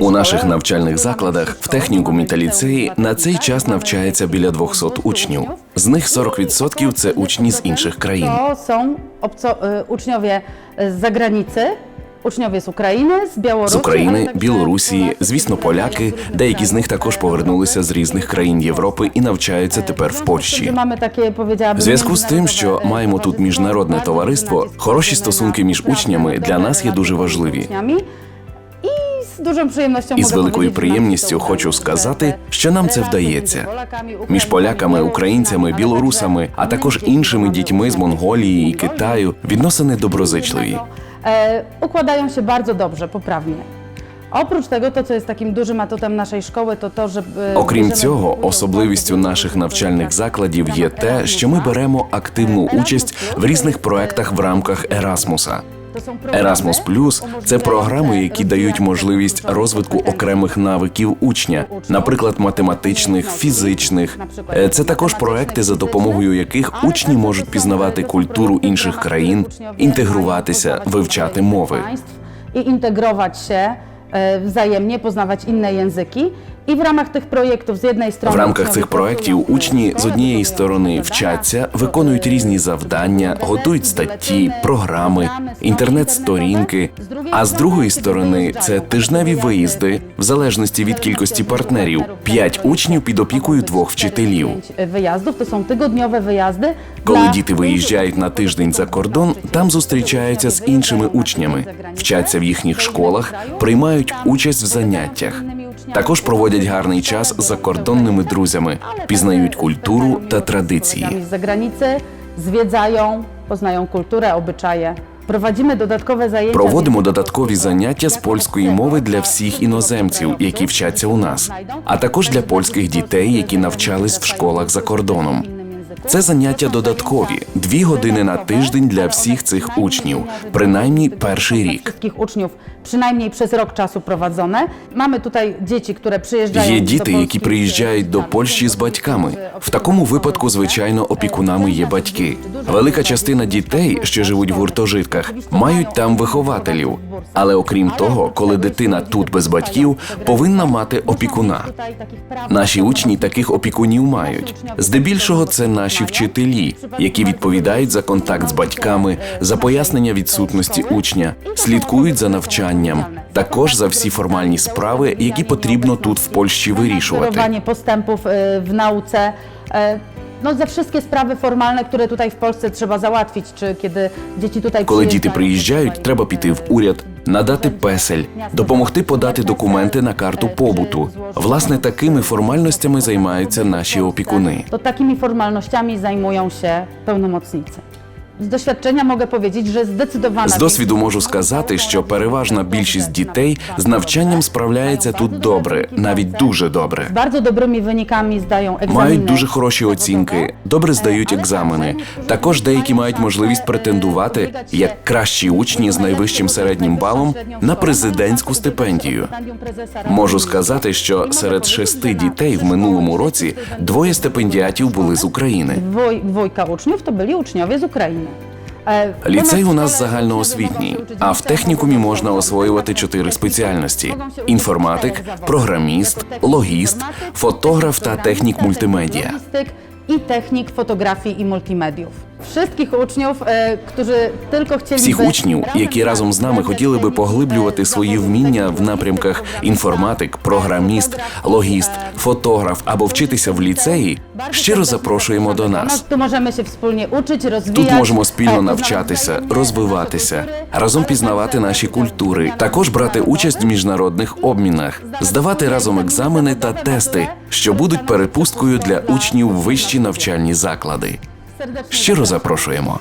У наших навчальних закладах в технікумі та ліцеї на цей час навчається біля 200 учнів. З них 40% – це учні з інших країн. Obco, y, uczniowie z zagranicy, uczniowie z Ukrainy, z Białorusi. З України, Білорусі, звісно, поляки. Деякі з них також повернулися з різних країн Європи і навчаються тепер в Польщі. В зв'язку з тим, що маємо тут міжнародне товариство, хороші стосунки між учнями для нас є дуже важливі. Дуже приємністю І з великою приємністю хочу сказати, що нам це вдається. Між поляками, Українцями, білорусами, а також іншими дітьми з Монголії і Китаю відносини доброзичливі. Układają się bardzo dobrze, poprawnie. Oprócz tego, to co jest takim dużym atutem naszej szkoły, to to, że e, Окрім цього, особливістю наших навчальних закладів є те, що ми беремо активну участь в різних проектах в рамках Ерасмуса. Erasmus Plus – це програми, які дають можливість розвитку окремих навиків учня, наприклад, математичних, фізичних. Е, Це також проекти, за допомогою яких учні можуть пізнавати культуру інших країн, інтегруватися, вивчати мови. І e, wzajemnie, poznawać inne języki. I w ramach tych projektów z jednej strony В рамках цих проєктів учні з однієї сторони вчаться, виконують різні завдання, готують статті, програми, інтернет-сторінки. А з другої сторони це тижневі виїзди, в залежності від кількості партнерів. П'ять учнів під опікою двох вчителів. Wyjazdów to są tygodniowe wyjazdy. Коли діти виїжджають на тиждень за кордон, там зустрічаються з іншими учнями, вчаться в їхніх школах, приймають участь в заняттях. Також проводять гарний час з закордонними друзями, пізнають культуру та традиції. z zagranicy, zwiedzają, poznają kulturę, obyczaje. Prowadzimy dodatkowe zajęcia. Проводимо додаткові заняття з польської мови для всіх іноземців, які вчаться у нас, а також для польських дітей, які навчались в школах за кордоном. Це заняття додаткові дві години на тиждень для всіх цих учнів, принаймні перший рік. uczniów przynajmniej przez rok czasu prowadzone. Mamy tutaj dzieci, które przyjeżdżają Є діти, які приїжджають до. Польщі з батьками. В такому випадку, звичайно, опікунами є батьки. Велика частина дітей, що живуть в гуртожитках, мають там вихователів. Але окрім того, коли дитина тут без батьків, повинна мати опікуна. Наші учні таких опікунів мають. Здебільшого це наші вчителі, які відповідають за контакт з батьками, за пояснення відсутності учня, слідкують за навчанням, також за всі формальні справи, які потрібно тут в Польщі вирішувати. Monitorowanie postępów e, w nauce. No, za wszystkie sprawy formalne, które tutaj w Polsce trzeba załatwić, czy kiedy dzieci tutaj Коли діти приїжджають, треба піти в уряд, надати песель, допомогти подати документи на карту побуту. Власне, такими формальностями займаються наші опікуни. То такими формальностями займаються się Z doświadczenia mogę powiedzieć, że zdecydowana З досвіду можу сказати, що переважна більшість дітей з навчанням справляється тут добре, навіть дуже добре. bardzo dobrymi wynikami zdają egzaminy. Мають дуже хороші оцінки, добре здають екзамени. Також деякі мають можливість претендувати як кращі учні з найвищим середнім балом на президентську стипендію. Можу сказати, що серед шести дітей в минулому році двоє стипендіатів були з України. Uczniów to byli uczniowie z Ukrainy. E, Ліцей у нас загальноосвітній, а в технікумі можна освоювати чотири спеціальності: інформатик, програміст, логіст, фотограф та технік мультимедіа. i technik fotografii i multimediów. Wszystkich uczniów, e, którzy tylko chcieli Всіх учнів, які разом з нами хотіли би поглиблювати свої вміння в напрямках інформатик, програміст, логіст, фотограф або вчитися в ліцеї, щиро запрошуємо до нас. Тут можемо спільно навчатися, розвиватися, разом пізнавати наші культури, також брати участь в міжнародних обмінах, здавати разом екзамени та тести, що будуть перепусткою для учнів вищі навчальні заклади. Щиро запрошуємо.